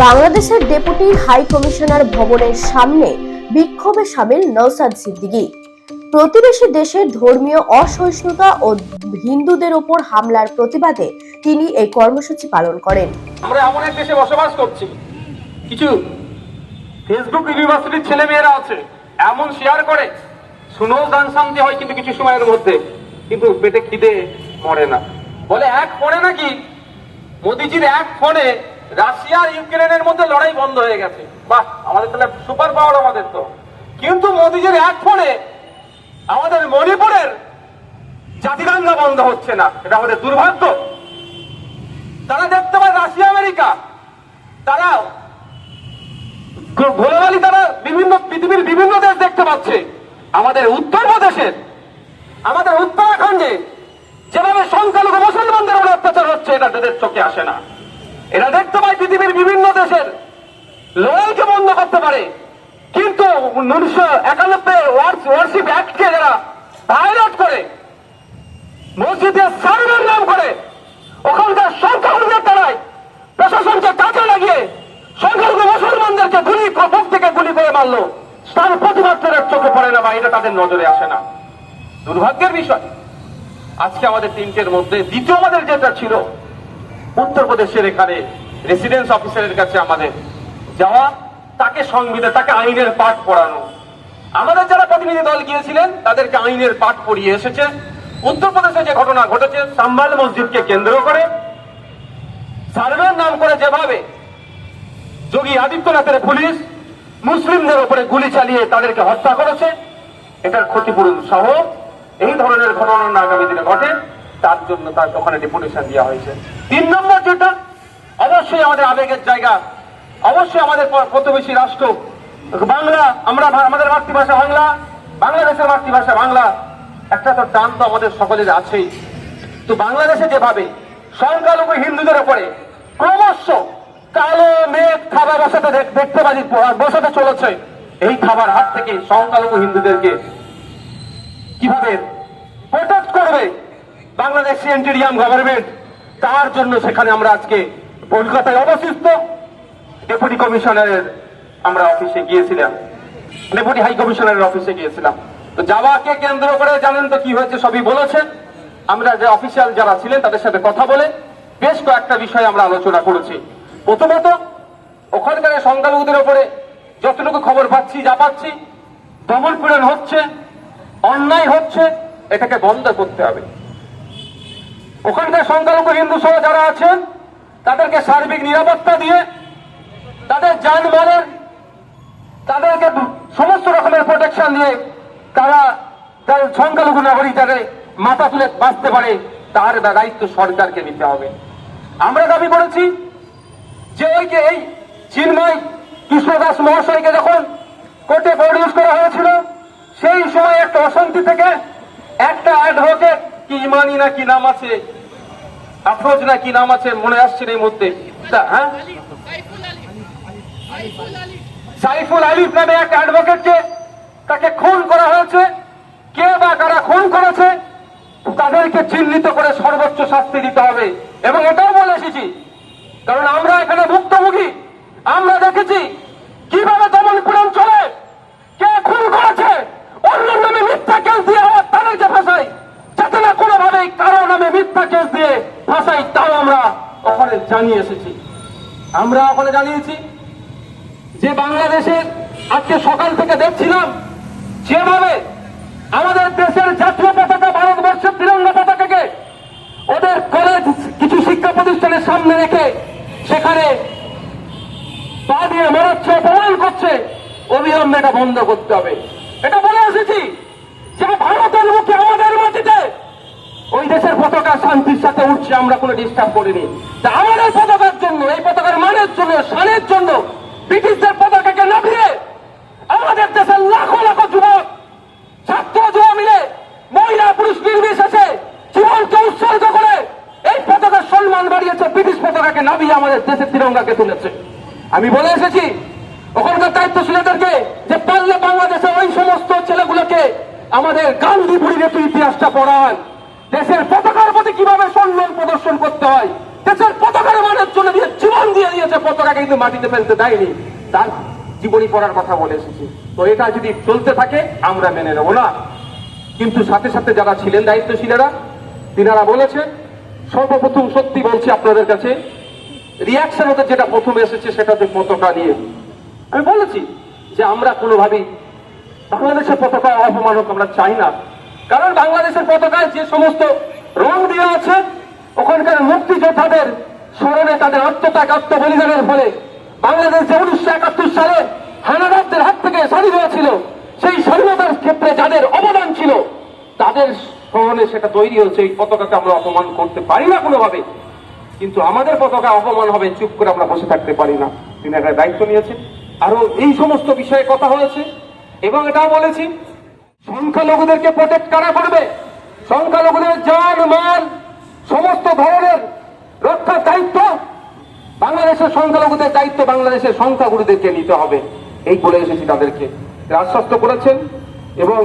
বাংলাদেশের deputy high commissioner ভবনের সামনে বিক্ষোভে সামিল নৌসাদ সিদ্দিকী। প্রতিবেশী দেশের ধর্মীয় অসহিষ্ণুতা ও হিন্দুদের ওপর হামলার প্রতিবাদে তিনি এই কর্মসূচি পালন করেন। আমরা এমন এক দেশে বসবাস করছি। কিছু ফেসবুক ইউনিভার্সিটির ছেলে মেয়েরা আছে, এমন শেয়ার করে। শুনেও গান শান্তি হয় কিন্তু কিছু সময়ের মধ্যে। কিন্তু পেটে খিদে মরে না। বলে এক ফোনে নাকি? মোদিজির এক ফোনে রাশিয়া আর ইউক্রেনের মধ্যে লড়াই বন্ধ হয়ে গেছে। বাহ, আমাদের তাহলে সুপার পাওয়ার আমাদের তো। কিন্তু মোদিজির এক ফোনে আমাদের মণিপুরের জাতিদাঙ্গা বন্ধ হচ্ছে না। এটা আমাদের দুর্ভাগ্য। তারা দেখতে পায় রাশিয়া, আমেরিকা। তারা গোলাবালি তারা বিভিন্ন পৃথিবীর বিভিন্ন দেশ দেখতে পাচ্ছে। আমাদের উত্তরপ্রদেশের আমাদের উত্তরাখণ্ডে যেভাবে সংখ্যালঘু মুসলমানদের উপর অত্যাচার হচ্ছে, এটা তাদের চোখে আসে না। এরা দেখতে পায় পৃথিবীর বিভিন্ন দেশের। লড়াইকে বন্ধ করতে পারে। কিন্তু উনিশশো একানব্বই ওয়ার্শিপ অ্যাক্টকে যারা ভায়োলেট করে মসজিদে সার্ভের নাম করে, ওখানকার সংখ্যালঘুদের দ্বারাই প্রশাসনকে কাজে লাগিয়ে সংখ্যালঘু মুসলমানদেরকে গুলি বুক থেকে গুলি করে মারলো। তার প্রতিবাদ চোখে পড়ে না বা এটা তাদের নজরে আসে না। দুর্ভাগ্যের বিষয়। আজকে আমাদের তিনটের মধ্যে দ্বিতীয় আমাদের যেটা ছিল উত্তরপ্রদেশের এখানে রেসিডেন্স অফিসারের কাছে আমাদের যাওয়া, তাকে সংবিধান, তাকে আইনের পাঠ পড়ানো। আমাদের যারা প্রতিনিধি দল গিয়েছিলেন, তাদেরকে আইনের পাঠ পড়িয়ে এসেছে। উত্তরপ্রদেশে যে ঘটনা ঘটেছে, সাম্বাল মসজিদকে কেন্দ্র করে, সার্ভের নাম করে যেভাবে যোগী আদিত্যনাথের পুলিশ মুসলিমদের উপরে গুলি চালিয়ে তাদেরকে হত্যা করেছে, এটার ক্ষতিপূরণ সহ এই ধরনের ঘটনা আগামী দিনে ঘটে। তার জন্য তার ওখানে ডেপুটেশন দেওয়া হয়েছে। তিন নম্বর যেটা, অবশ্যই আমাদের আবেগের জায়গা। অবশ্যই আমাদের প্রতিবেশী রাষ্ট্র। বাংলা, আমরা আমাদের মাতৃভাষা বাংলা, বাংলাদেশের মাতৃভাষা বাংলা। একটা তো টান তো আমাদের সকলের আছেই। তো বাংলাদেশে যেভাবে সংখ্যালঘু হিন্দুদের উপরে ক্রমশ কালো, মেঘ খাবার বসাতে দেখতে পারি বসাতে চলেছে। এই খাবার হাত থেকে সংখ্যালঘু হিন্দুদেরকে কীভাবে প্রোটেক্ট করবে? বাংলাদেশ সেন্টেরিয়াম গভর্নমেন্ট তার জন্য সেখানে আমরা আজকে কলকাতায় অবস্থিত। ডেপুটি কমিশনারের আমরা অফিসে গিয়েছিলাম। ডেপুটি হাই কমিশনারের অফিসে গিয়েছিলাম। তো যাওয়াকে কেন্দ্র করে জানেন তো কি হয়েছে সবই বলেছেন। আমরা যে অফিসিয়াল যারা ছিলেন তাদের সাথে কথা বলে বেশ কয়েকটা বিষয় আমরা আলোচনা করেছি। প্রথমত, ওখানকার সংখ্যালঘুদের ওপরে যতটুকু খবর পাচ্ছি, যা পাচ্ছি দমন পীড়ন হচ্ছে, অন্যায় হচ্ছে, এটাকে বন্ধ করতে হবে। ওখানকার সংখ্যালঘু হিন্দু সহ যারা আছেন, তাদেরকে সার্বিক নিরাপত্তা দিয়ে, তাদের যানবাহনের, তাদেরকে সমস্ত রকমের প্রোটেকশন দিয়ে তারা তার সংখ্যালঘু নাগরিক যাতে মাথা তুলে বাঁচতে পারে, তার দায়িত্ব সরকারকে নিতে হবে। আমরা দাবি করেছি যে ওই যে এই চিন্ময় কৃষ্ণদাস মহাশয়কে যখন কোর্টে প্রডিউস করা হয়েছিল, সেই সময় একটা অশান্তি থেকে একটা অ্যাডভোকেট কি ইমানি না কি নাম আছে? আফরোজ না কি নাম আছে? মনে আসছে এই মধ্যে হ্যাঁ? সাইফুল আলিফ নামে এক অ্যাডভোকেটকে তাকে খুন করা হয়েছে। কে বা কারা খুন করেছে, তাদেরকে চিহ্নিত করে সর্বোচ্চ শাস্তি দিতে হবে। এবং এটাও বলে এসেছি, কারণ আমরা এখানে ভুক্তভোগী। আমরা দেখেছি কীভাবে দমন পীড়ন চলে। কে খুন করেছে অন্য নামে মিথ্যা কেস দিয়ে তাদেরকে ফাঁসাই যাতে না কোনোভাবেই কারও নামে মিথ্যা কেস দিয়ে ফাঁসাই, তাও আমরা ওখানে জানিয়ে এসেছি। আমরা ওখানে জানিয়েছি যে বাংলাদেশের আজকে সকাল থেকে দেখছিলাম যেভাবে আমাদের দেশের জাতীয় পতাকা, ভারতবর্ষের তিরঙ্গা পতাকাকে ওদের কলেজ কিছু শিক্ষা প্রতিষ্ঠানের সামনে রেখে সেখানে পা দিয়ে মেরাচ্ছে, অপমান করছে অবিলম্বে এটা বন্ধ করতে হবে। এটা বলে এসেছি যে ভারতের মুখে আমাদের মাটিতে ওই দেশের পতাকা শান্তির সাথে উঠছে, আমরা কোনো ডিস্টার্ব করিনি। তা আমাদের পতাকার জন্য, এই পতাকার মানের জন্য সানের জন্য ব্রিটিশদের পতাকাকে নামিয়ে আমাদের দেশের লাখো লাখো যুবক, ছাত্র যুবা মিলে মহিলা, পুরুষ নির্বিশেষে জীবনকে উৎসর্গ করে এই পতাকার সম্মান বাড়িয়েছে, ব্রিটিশ পতাকাকে নামিয়ে আমাদের দেশের তিরঙ্গাকে তুলেছে। আমি বলে এসেছি, ওখানকার দায়িত্বশীলদেরকে যে পারলে বাংলাদেশে ওই সমস্ত ছেলেগুলোকে আমাদের গান্ধী একটু ইতিহাসটা পড়ান। দেশের পতাকার প্রতি কীভাবে সম্মান প্রদর্শন করতে হয়? দেশের পতাকার মানের জন্য দিয়ে জীবন দিয়ে দিয়েছে পতাকাকে, কিন্তু মাটিতে ফেলতে দেয়নি। তার জীবনী পড়ার কথা বলে এসেছি। তো এটা যদি চলতে থাকে, আমরা মেনে নেব না। কিন্তু সাথে সাথে যারা ছিলেন দায়িত্বশীলেরা, তিনারা বলেছেন সর্বপ্রথম সত্যি বলছি আপনাদের কাছে রিয়াকশন ওদের যেটা প্রথম এসেছে, সেটা হচ্ছে পতাকা নিয়ে। আমি বলেছি যে আমরা কোনোভাবেই বাংলাদেশের পতাকা অপমান হোক আমরা চাই না। কারণ বাংলাদেশের পতাকায় যে সমস্ত রং দেওয়া আছে, ওখানকার মুক্তিযোদ্ধাদের স্মরণে তাদের আত্মত্যাগ আত্মবলিদানের ফলে বাংলাদেশ যে উনিশশো একাত্তর সালে হানাদারদের হাত থেকে স্বাধীন হয়েছিল, সেই স্বাধীনতার ক্ষেত্রে যাদের অবদান ছিল, তাদের স্মরণে সেটা তৈরি হয়েছে। এই পতাকাকে আমরা অপমান করতে পারি না কোনোভাবে, কিন্তু আমাদের পতাকা অপমান হবে, চুপ করে আমরা বসে থাকতে পারি না। তিনি একটা দায়িত্ব নিয়েছেন। আরও এই সমস্ত বিষয়ে কথা হয়েছে, এবং এটাও বলেছি সংখ্যালঘুদেরকে প্রোটেক্ট কারা করবে? সংখ্যালঘুদের জান মাল সমস্ত ধরনের রক্ষার দায়িত্ব বাংলাদেশের সংখ্যালঘুদের দায়িত্ব বাংলাদেশের সংখ্যাগুরুদেরকে নিতে হবে। এই বলে এসেছি তাদেরকে। আশ্বস্ত করেছেন এবং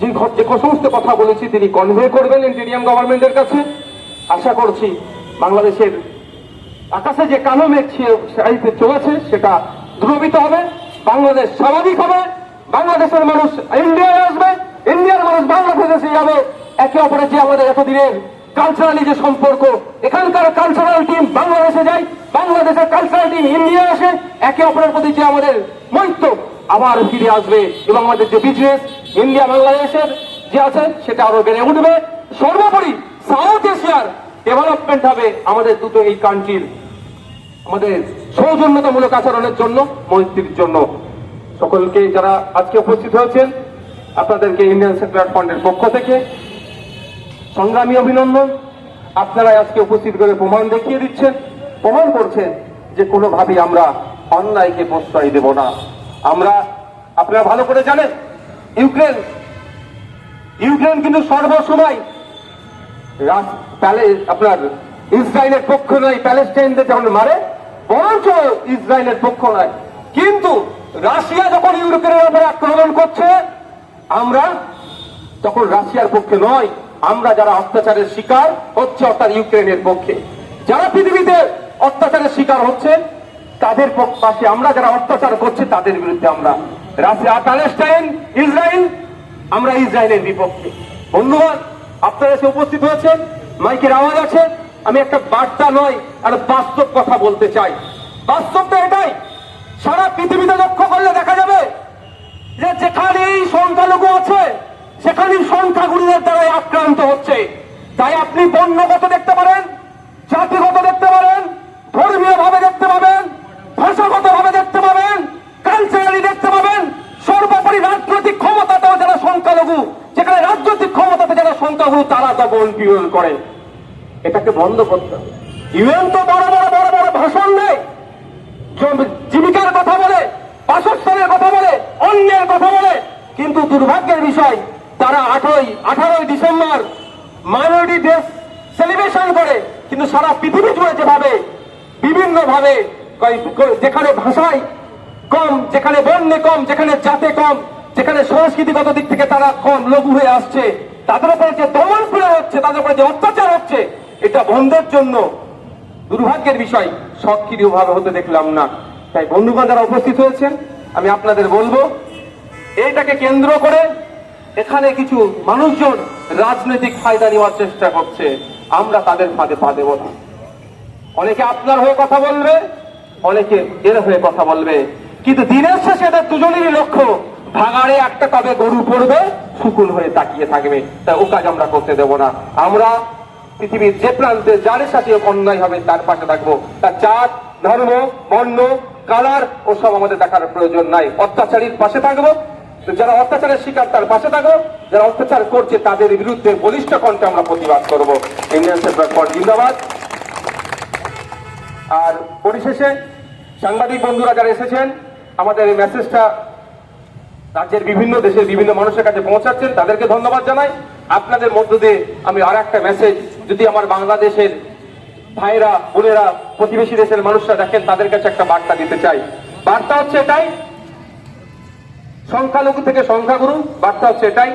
যে যে সমস্ত কথা বলেছি তিনি কনভে করবেন ইন্টেরিয়াম গভর্নমেন্টের কাছে। আশা করছি বাংলাদেশের আকাশে যে কালো মেঘ চলেছে, সেটা ধ্রুবিত হবে, বাংলাদেশ স্বাভাবিক হবে। বাংলাদেশের মানুষ ইন্ডিয়ায় আসবে ইন্ডিয়ার মানুষ বাংলাদেশে যাবে। একে অপরের যে আমাদের এতদিনের কালচারালি যে সম্পর্ক, এখানকার কালচারাল টিম বাংলাদেশে যায়, বাংলাদেশের কালচারাল টিম ইন্ডিয়া আসে, একে অপরের প্রতি যে আমাদের মৈত্র আবার ফিরে আসবে। এবং আমাদের যে বিজনেস ইন্ডিয়া বাংলাদেশের যে আছে, সেটা আরও বেড়ে উঠবে। সর্বোপরি সাউথ এশিয়ার ডেভেলপমেন্ট হবে আমাদের দুটো এই কান্ট্রির আমাদের সৌজন্যতামূলক আচরণের জন্য, মৈত্রীর জন্য। সকলকে যারা আজকে উপস্থিত হয়েছেন, আপনাদেরকে ইন্ডিয়ান সেকুলার ফান্ডের পক্ষ থেকে সংগ্রামী অভিনন্দন। আপনারা আজকে উপস্থিত করে প্রমাণ দেখিয়ে দিচ্ছেন, প্রমাণ করছেন যে কোনোভাবেই আমরা অন্যায়কে প্রশ্রয় দেব না। আমরা, আপনারা ভালো করে জানেন, ইউক্রেন ইউক্রেন কিন্তু সর্বসময় আপনার ইসরায়েলের পক্ষ নয়, প্যালেস্টাইনদের যখন মারে, বরঞ্চ ইসরায়েলের পক্ষ নয়। কিন্তু রাশিয়া যখন ইউরোপের উপরে আক্রমণ করছে, আমরা তখন রাশিয়ার পক্ষে নয়, আমরা যারা অত্যাচারের শিকার হচ্ছে অর্থাৎ ইউক্রেনের পক্ষে। যারা পৃথিবীতে অত্যাচারের শিকার হচ্ছে, তাদের পাশে আমরা যারা অত্যাচার করছে, তাদের বিরুদ্ধে আমরা। রাশিয়া, প্যালেস্টাইন, ইসরায়েল, আমরা ইসরায়েলের বিপক্ষে। বন্ধুগণ, আপনারা এসে উপস্থিত হয়েছেন, মাইকের আওয়াজ আছে। আমি একটা বার্তা নয় আর বাস্তব কথা বলতে চাই। বাস্তবটা এটাই সারা পৃথিবীতে লক্ষ্য করলে দেখা যাবে যে যেখানেই সংখ্যালঘু আছে, সেখানেই সংখ্যাগুরুদের দ্বারাই আক্রান্ত হচ্ছে। তাই আপনি বর্ণগত দেখতে পারেন, জাতিগত দেখতে পারেন ধর্মীয় ভাবে দেখতে পাবেন ভাষাগত ভাবে দেখতে পাবেন কালচারালি দেখতে পাবেন, সর্বোপরি রাজনৈতিক ক্ষমতাতেও যারা সংখ্যালঘু, যেখানে রাজনৈতিক ক্ষমতাতে যারা সংখ্যালঘু তারা দমন পীড়ন করে। এটাকে বন্ধ করতে হবে। ইউএন তো বড় বড় বড় বড় ভাষণ দেয় জম- জীবিকার কথা বলে বাসস্থানের কথা বলে অন্যের কথা বলে কিন্তু দুর্ভাগ্যের বিষয়, তারা আঠারোই আঠারোই ডিসেম্বর মাইনরিটি ডে সেলিব্রেশন করে। কিন্তু সারা পৃথিবী জুড়ে যেভাবে বিভিন্ন ভাবে যেখানে ভাষায় কম, যেখানে বর্ণে কম, যেখানে জাতে কম, যেখানে সংস্কৃতিগত দিক থেকে তারা কম লঘু হয়ে আসছে, তাদের উপরে যে দমন পীড়ন হচ্ছে, তাদের উপরে যে অত্যাচার হচ্ছে, এটা বন্ধের জন্য দুর্ভাগ্যের বিষয়। সক্রিয় ভাবে হতে দেখলাম না। তাই বন্ধুগণ যারা উপস্থিত হয়েছেন, আমি আপনাদের বলব এইটাকে কেন্দ্র করে এখানে কিছু মানুষজন রাজনৈতিক ফায়দা নেওয়ার চেষ্টা করছে। আমরা তাদের ফাঁদে পা দেব না। অনেকে আপনার হয়ে কথা বলবে, অনেকে এর হয়ে কথা বলবে। কিন্তু দিনের শেষে এদের দুজনেরই লক্ষ্য ভাগাড়ে একটা কবে গরু পড়বে, শুকুন হয়ে তাকিয়ে থাকবে। তাই ও কাজ আমরা করতে দেব না। আমরা পৃথিবীর যে প্রান্তে যার সাথে অন্যায় হবে, তার পাশে থাকব। তার জাত ধর্ম, বর্ণ, কালার, ওসব আমাদের দেখার প্রয়োজন নাই। অত্যাচারীর পাশে থাকব যারা অত্যাচারের শিকার, তার পাশে থাকো। যারা অত্যাচার করছে, তাদের বিরুদ্ধে বলিষ্ঠ কণ্ঠে আমরা প্রতিবাদ করব। ইন্ডিয়ান সেকুলার ফ্রন্ট জিন্দাবাদ। আর পরিশেষে সাংবাদিক বন্ধুরা যারা এসেছেন, আমাদের এই মেসেজটা রাজ্যের বিভিন্ন দেশের বিভিন্ন মানুষের কাছে পৌঁছাচ্ছেন, তাদেরকে ধন্যবাদ জানাই। আপনাদের মধ্য দিয়ে আমি আর একটা মেসেজ, যদি আমার বাংলাদেশের ভাইরা, বোনেরা, প্রতিবেশী দেশের মানুষরা দেখেন, তাদের কাছে একটা বার্তা দিতে চাই। বার্তা হচ্ছে এটাই সংখ্যালঘু থেকে সংখ্যাগুরু, বার্তা হচ্ছে এটাই,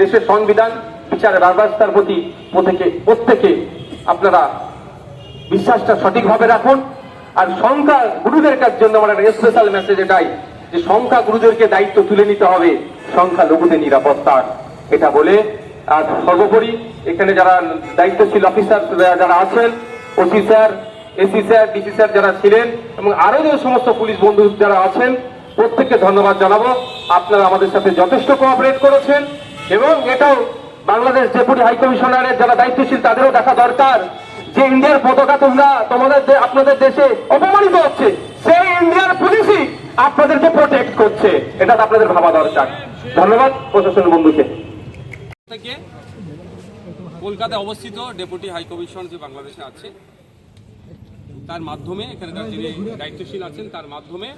দেশের সংবিধান বিচারের ব্যবস্থার প্রতি প্রত্যেকে প্রত্যেকে আপনারা বিশ্বাসটা সঠিকভাবে রাখুন। আর সংখ্যা গুরুদের কাছ জন্য আমার একটা স্পেশাল মেসেজ এটাই, যে সংখ্যা গুরুদেরকে দায়িত্ব তুলে নিতে হবে সংখ্যা লঘুদের নিরাপত্তার। এটা বলে আর সর্বোপরি এখানে যারা দায়িত্বশীল অফিসার যারা আছেন OC sir AC sir DC sir যারা ছিলেন, এবং আরও যে সমস্ত পুলিশ বন্ধু যারা আছেন প্রত্যেককে ধন্যবাদ জানাব। আপনারা আমাদের সাথে যথেষ্ট কোঅপারেট করেছেন এবং এটাও বাংলাদেশ ডেপুটি হাই কমিশনারের যারা দায়িত্বশীল, তাদেরও দেখা দরকার যে ইন্ডিয়ার পতাকা তোমরা তোমাদের আপনাদের দেশে অপমানিত হচ্ছে। সেই ইন্ডিয়ার পুলিশই আপনাদেরকে প্রোটেক্ট করছে। এটা আপনাদের ভাবা দরকার। ধন্যবাদ প্রশাসন বন্ধুকে। কলকাতায় অবস্থিত ডেপুটি হাই কমিশন যে বাংলাদেশে আছে তার মাধ্যমে এখানকার যিনি দায়িত্বশীল আছেন, তার মাধ্যমে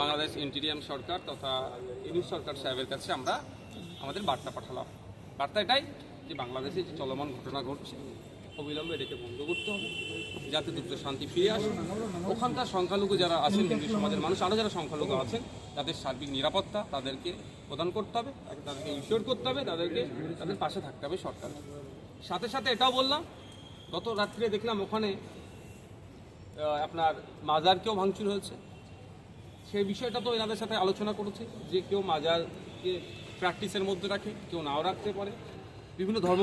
বাংলাদেশ ইন্টেরিয়াম সরকার তথা ইউনিট সরকার সাহেবের কাছে আমরা আমাদের বার্তা পাঠালাম। বার্তা এটাই যে বাংলাদেশে যে চলমান ঘটনা ঘটছে, অবিলম্বে এটাকে বন্ধ করতে হবে, যাতে দ্রুত শান্তি ফিরে আসে। ওখানকার সংখ্যালঘু যারা আছেন, হিন্দু সমাজের মানুষ আরও যারা সংখ্যালঘু আছেন, তাদের সার্বিক নিরাপত্তা তাদেরকে প্রদান করতে হবে তাদেরকে ইনশিওর করতে হবে, তাদেরকে তাদের পাশে থাকতে হবে সরকার। সাথে সাথে এটাও বললাম, গত রাত্রে দেখলাম ওখানে আপনার মাজারকেও ভাঙচুর হয়েছে। সেই বিষয়টা তো এনাদের সাথে আলোচনা করেছে যে কেউ মাজারকে প্র্যাকটিসের মধ্যে রাখে কেউ নাও রাখতে পারে। বিভিন্ন ধর্ম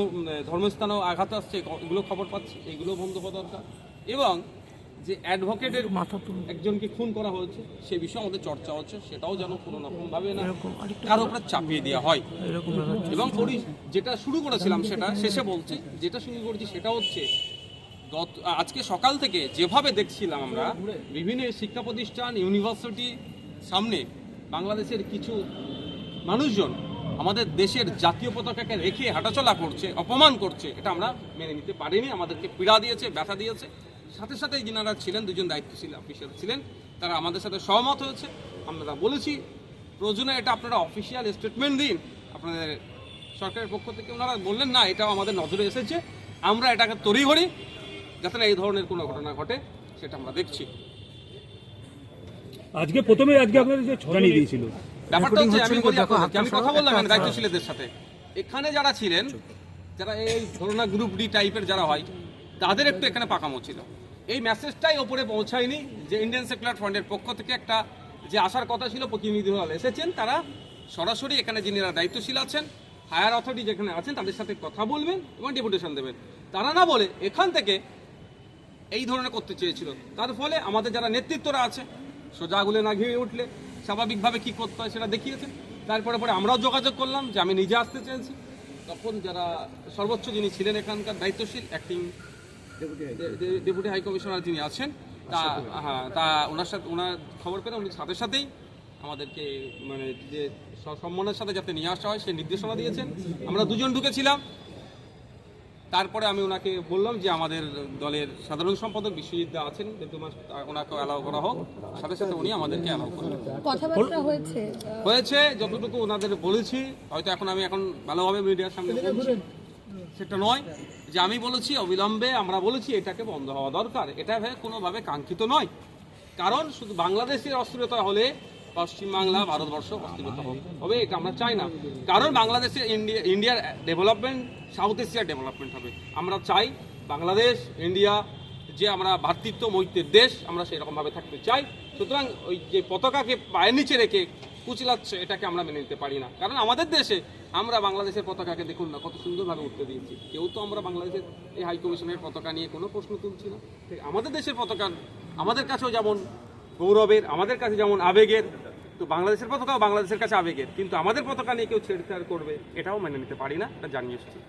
ধর্মস্থানেও আঘাত আসছে এগুলো খবর পাচ্ছি এগুলো বন্ধ হওয়া দরকার। এবং যে অ্যাডভোকেটের মাথা একজনকে খুন করা হয়েছে সে বিষয়ে আমাদের চর্চা হচ্ছে সেটাও যেন কোনো রকমভাবে না কারও উপরে চাপিয়ে দেওয়া হয়। এবং যেটা শুরু করেছিলাম সেটা শেষে বলছি যেটা শুরু করেছি সেটা হচ্ছে গত, আজকে সকাল থেকে যেভাবে দেখছিলাম আমরা, বিভিন্ন শিক্ষা প্রতিষ্ঠান, ইউনিভার্সিটি সামনে বাংলাদেশের কিছু মানুষজন আমাদের দেশের জাতীয় পতাকাকে রেখে হাঁটাচলা করছে, অপমান করছে, এটা আমরা মেনে নিতে পারিনি, আমাদেরকে পীড়া দিয়েছে, ব্যথা দিয়েছে। সাথে সাথে যিনারা ছিলেন, দুজন দায়িত্বশীল অফিসার ছিলেন, তারা আমাদের সাথে সহমত হয়েছে। আমরা বলেছি, প্রয়োজনে এটা আপনারা অফিসিয়াল স্টেটমেন্ট দিন। আপনাদের সরকারের পক্ষ থেকে ওনারা বললেন, না, এটাও আমাদের নজরে এসেছে। আমরা এটাকে তড়িঘড়ি যাতে না এই ধরনের কোনো ঘটনা ঘটে সেটা আমরা দেখছি। আজকে প্রথমে আজকে আপনাদের যে ছড়ানি দিয়েছিল ব্যাপারটা হচ্ছে আমি বলি আপনাদেরকে, আমি কথা বললাম দায়িত্বশীলদের সাথে। এখানে যারা ছিলেন যারা এই ধরনা গ্রুপ ডি টাইপের যারা হয় তাদের একটু এখানে পাকামো ছিল। এই মেসেজটাই ওপরে পৌঁছায়নি যে ইন্ডিয়ান সেকুলার ফ্রন্টের পক্ষ থেকে একটা যে আসার কথা ছিল প্রতিনিধি দল এসেছেন তারা সরাসরি এখানে যিনিরা দায়িত্বশীল আছেন হায়ার অথরিটি যেখানে আছেন তাদের সাথে কথা বলবেন এবং ডেপুটেশন দেবেন। তারা না বলে এখান থেকে এই ধরনের করতে চেয়েছিল। তার ফলে আমাদের যারা নেতৃত্বরা আছে সোজা আগুলে না ঘিরে উঠলে স্বাভাবিকভাবে কি করতে হয় সেটা দেখিয়েছেন তারপরে পরে আমরাও যোগাযোগ করলাম যে আমি নিজে আসতে চেয়েছি। তখন যারা সর্বোচ্চ যিনি ছিলেন এখানকার দায়িত্বশীল অ্যাক্টিং ডেপুটি হাই কমিশনার যিনি আছেন তা হ্যাঁ তা ওনার সাথে ওনার খবর পেলে উনি সাথে সাথেই আমাদেরকে মানে যে সম্মানের সাথে যাতে নিয়ে আসা হয় সেই নির্দেশনা দিয়েছেন। আমরা দুজন ঢুকেছিলাম তারপরে আমি ওনাকে বললাম যে আমাদের দলের সাধারণ সম্পাদক বিশ্বজিৎ দা আছেন কিন্তু ওনাকে অ্যালাউ করা হোক। সাথে সাথে উনি আমাদেরকে অ্যালাউ করলেন হয়েছে হয়েছে যতটুকু ওনাদের বলেছি হয়তো এখন আমি এখন ভালোভাবে মিডিয়ার সামনে বলছি। সেটা নয় যে আমি বলেছি অবিলম্বে আমরা বলেছি এটাকে বন্ধ হওয়া দরকার। এটা ভেবে কোনোভাবে কাঙ্ক্ষিত নয়। কারণ শুধু বাংলাদেশের অস্থিরতা হলে পশ্চিমবাংলা, ভারতবর্ষ অস্থিরতা হবে। এটা আমরা চাই না। কারণ বাংলাদেশে ইন্ডিয়া ইন্ডিয়ার ডেভেলপমেন্ট সাউথ এশিয়ার ডেভেলপমেন্ট হবে। আমরা চাই বাংলাদেশ, ইন্ডিয়া যে আমরা ভ্রাতৃত্ব মৈত্রের দেশ, আমরা সেই রকমভাবে থাকতে চাই। সুতরাং ওই যে পতাকাকে পায়ের নিচে রেখে কুচিলাচ্ছে, এটাকে আমরা মেনে নিতে পারি না। কারণ আমাদের দেশে আমরা বাংলাদেশের পতাকাকে দেখুন না, কত সুন্দরভাবে উঠতে দিয়েছি। কেউ তো আমরা বাংলাদেশের এই হাইকমিশনের পতাকা নিয়ে কোনো প্রশ্ন তুলছি না। আমাদের দেশের পতাকা আমাদের কাছেও যেমন গৌরবের, আমাদের কাছে যেমন আবেগের, তো বাংলাদেশের পতাকাও বাংলাদেশের কাছে আবেগের। কিন্তু আমাদের পতাকা নিয়ে কেউ ছেড়ে করবে, এটাও মেনে নিতে পারি না জানিয়ে এসেছি।